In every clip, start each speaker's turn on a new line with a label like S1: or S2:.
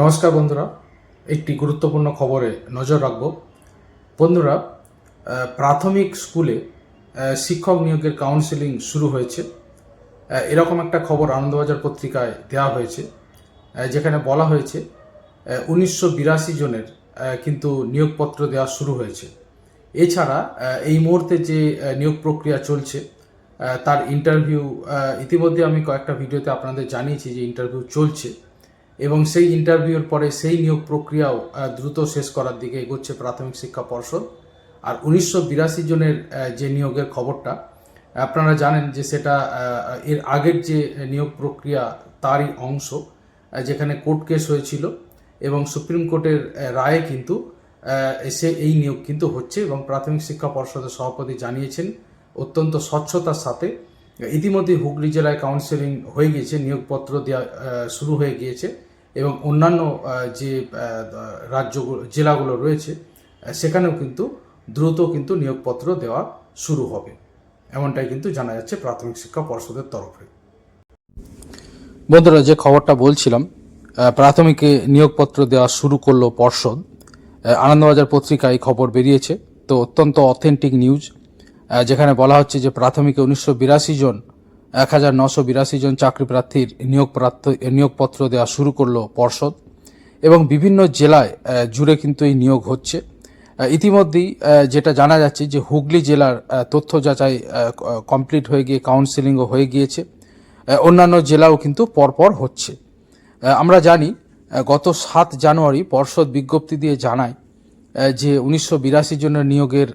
S1: নমস্কার বন্ধুরা, একটি গুরুত্বপূর্ণ খবরে নজর রাখব। বন্ধুরা প্রাথমিক স্কুলে শিক্ষক নিয়োগের কাউন্সেলিং শুরু হয়েছে। এরকম একটা খবর আনন্দবাজার পত্রিকায় দেওয়া হয়েছে যেখানে বলা হয়েছে উনিশশো বিরাশি জনের কিন্তু নিয়োগপত্র দেওয়া শুরু হয়েছে। এছাড়া এই মুহূর্তে যে নিয়োগ প্রক্রিয়া চলছে তার ইন্টারভিউ ইতিমধ্যে আমি কয়েকটা ভিডিওতে আপনাদের জানিয়েছি যে ইন্টারভিউ চলছে। এবং সেই ইন্টারভিউর পরে সেই নিয়োগ প্রক্রিয়াও দ্রুত শেষ করার দিকে এগোচ্ছে প্রাথমিক শিক্ষা পর্ষদ। আর উনিশশো বিরাশি জনের যে নিয়োগের খবরটা, আপনারা জানেন যে সেটা এর আগের যে নিয়োগ প্রক্রিয়া তারই অংশ যেখানে কোর্ট কেস হয়েছিল এবং সুপ্রিম কোর্টের রায়ে কিন্তু এসে এই নিয়োগ কিন্তু হচ্ছে এবং প্রাথমিক শিক্ষা পর্ষদের সভাপতি জানিয়েছেন, অত্যন্ত স্বচ্ছতার সাথে ইতিমধ্যে হুগলি জেলায় কাউন্সেলিং হয়ে গিয়েছে, নিয়োগপত্র দেওয়া শুরু হয়ে গিয়েছে এবং অন্যান্য যে রাজ্যগুলো জেলাগুলো রয়েছে সেখানেও কিন্তু দ্রুত কিন্তু নিয়োগপত্র দেওয়া শুরু হবে। এমনটাই কিন্তু জানা যাচ্ছে প্রাথমিক শিক্ষা পর্ষদের তরফে। বন্ধুরা, যে খবরটা বলছিলাম প্রাথমিকে নিয়োগপত্র দেওয়া শুরু করল পর্ষদ। আনন্দবাজার পত্রিকায় খবর বেরিয়েছে। তো অত্যন্ত অথেন্টিক নিউজ যেখানে বলা হচ্ছে যে প্রাথমিকে উনিশশো বিরাশি জন, এক হাজার নশো বিরাশি জন চাকরি প্রার্থীর নিয়োগ প্রার্থী, নিয়োগপত্র দেওয়া শুরু করল পর্ষদ এবং বিভিন্ন জেলায় জুড়ে কিন্তু এই নিয়োগ হচ্ছে। ইতিমধ্যেই যেটা জানা যাচ্ছে যে হুগলি জেলার তথ্য যাচাই কমপ্লিট হয়ে গিয়ে, কাউন্সিলিংও হয়ে গিয়েছে। অন্যান্য জেলাও কিন্তু পরপর হচ্ছে। আমরা জানি গত সাত জানুয়ারি পর্ষদ বিজ্ঞপ্তি দিয়ে জানায় যে উনিশশো বিরাশি জনের নিয়োগের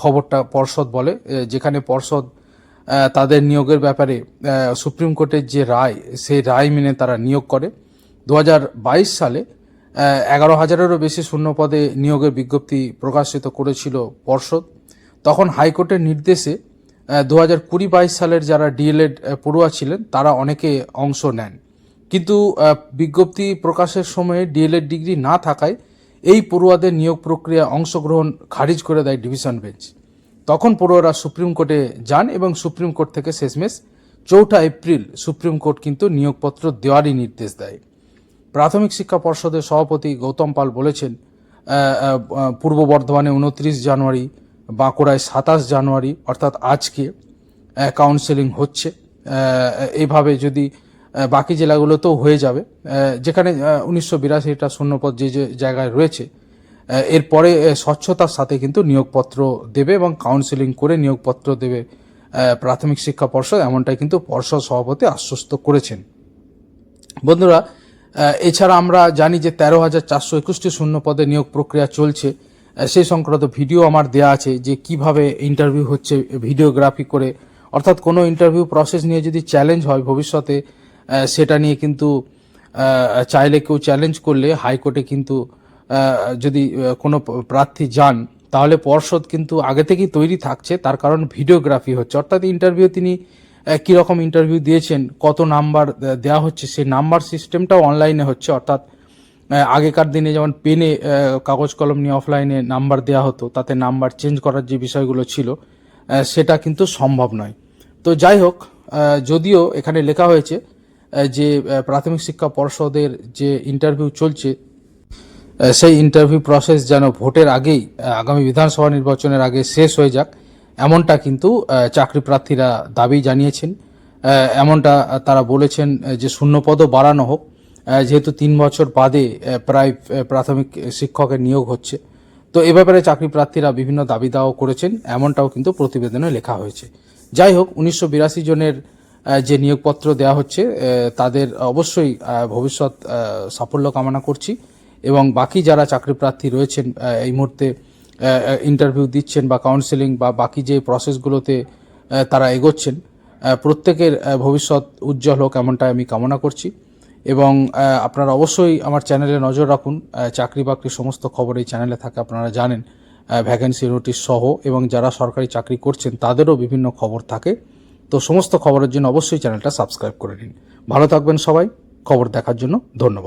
S1: খবরটা পর্ষদ বলে যেখানে পর্ষদ তাদের নিয়োগের ব্যাপারে সুপ্রিম কোর্টের যে রায়, সেই রায় মেনে তারা নিয়োগ করে। দু হাজার বাইশ সালে এগারো হাজারেরও বেশি শূন্য পদে নিয়োগের বিজ্ঞপ্তি প্রকাশিত করেছিল পর্ষদ। তখন হাইকোর্টের নির্দেশে দু হাজার কুড়ি বাইশ সালের যারা ডিএলএড পড়ুয়া ছিলেন, তারা অনেকে অংশ নেন। কিন্তু বিজ্ঞপ্তি প্রকাশের সময়ে ডিএলএড ডিগ্রি না থাকায় এই পড়ুয়াদের নিয়োগ প্রক্রিয়া অংশগ্রহণ খারিজ করে দেয় ডিভিশন বেঞ্চ। তখন পড়ুয়ারা সুপ্রিম কোর্টে যান এবং সুপ্রিম কোর্ট থেকে শেষমেশ চৌঠা এপ্রিল সুপ্রিম কোর্ট কিন্তু নিয়োগপত্র দেওয়ারই নির্দেশ দেয়। প্রাথমিক শিক্ষা পর্ষদের সভাপতি গৌতম পাল বলেছেন পূর্ব বর্ধমানে উনত্রিশ জানুয়ারি বাঁকুড়ায় সাতাশ জানুয়ারি অর্থাৎ আজকে কাউন্সেলিং হচ্ছে। আহ, এইভাবে যদি বাকি জেলাগুলোতেও হয়ে যাবে। যেখানে উনিশশো বিরাশিটা শূন্যপদ যে যে জায়গায় রয়েছে এরপরে স্বচ্ছতার সাথে কিন্তু নিয়োগপত্র দেবে এবং কাউন্সেলিং করে নিয়োগপত্র দেবে প্রাথমিক শিক্ষা পর্ষদ, এমনটাই কিন্তু পর্ষদ সভাপতি আশ্বস্ত করেছেন। বন্ধুরা এছাড়া আমরা জানি যে তেরো হাজার চারশো একুশটি শূন্যপদে নিয়োগ প্রক্রিয়া চলছে। সেই সংক্রান্ত ভিডিও আমার দেয়া আছে যে কীভাবে ইন্টারভিউ হচ্ছে ভিডিওগ্রাফি করে। অর্থাৎ কোনো ইন্টারভিউ প্রসেস নিয়ে যদি চ্যালেঞ্জ হয় ভবিষ্যতে সেটা নিয়ে কিন্তু চাইলে কেউ চ্যালেঞ্জ করলে হাইকোর্টে কিন্তু যদি কোনো প্রার্থী যান, তাহলে পর্ষদ কিন্তু আগে থেকেই তৈরি থাকছে, তার কারণ ভিডিওগ্রাফি হচ্ছে। অর্থাৎ ইন্টারভিউ তিনি কীরকম ইন্টারভিউ দিয়েছেন, কত নাম্বার দেওয়া হচ্ছে, সেই নাম্বার সিস্টেমটাও অনলাইনে হচ্ছে। অর্থাৎ আগেকার দিনে যেমন পেনে কাগজ কলম নিয়ে অফলাইনে নাম্বার দেওয়া হতো, তাতে নাম্বার চেঞ্জ করার যে বিষয়গুলো ছিল সেটা কিন্তু সম্ভব নয়। তো যাই হোক যদিও এখানে লেখা হয়েছে যে প্রাথমিক শিক্ষা পর্ষদের যে ইন্টারভিউ চলছে সেই ইন্টারভিউ প্রসেস যেন ভোটের আগেই আগামী বিধানসভা নির্বাচনের আগে শেষ হয়ে যাক, এমনটা কিন্তু চাকরি প্রার্থীরা দাবি জানিয়েছেন। এমনটা তারা বলেছেন যে শূন্যপদও বাড়ানো হোক যেহেতু তিন বছর বাদে প্রায় প্রাথমিক শিক্ষকের নিয়োগ হচ্ছে। তো এ ব্যাপারে চাকরি প্রার্থীরা বিভিন্ন দাবি দাওয়া করেছেন, এমনটাও কিন্তু প্রতিবেদনে লেখা হয়েছে। যাই হোক, উনিশশো বিরাশি জনের যে নিয়োগপত্র দেওয়া হচ্ছে তাদের অবশ্যই ভবিষ্যৎ সাফল্য কামনা করছি এবং বাকি যারা চাকরি প্রার্থী রয়েছেন এই মুহূর্তে ইন্টারভিউ দিচ্ছেন বা কাউন্সেলিং বা বাকি যে প্রসেসগুলোতে তারা এগোচ্ছেন প্রত্যেকের ভবিষ্যৎ উজ্জ্বল হোক এমনটাই আমি কামনা করছি এবং আপনারা অবশ্যই আমার চ্যানেলে নজর রাখুন চাকরি বাকরি সমস্ত খবর এই চ্যানেলে থাকে, আপনারা জানেন ভ্যাকেন্সি নোটিশ সহ এবং যারা সরকারি চাকরি করছেন তাদেরও বিভিন্ন খবর থাকে। তো সমস্ত খবরের জন্য অবশ্যই চ্যানেলটা সাবস্ক্রাইব করে নিন। ভালো থাকবেন সবাই। খবর দেখার জন্য ধন্যবাদ।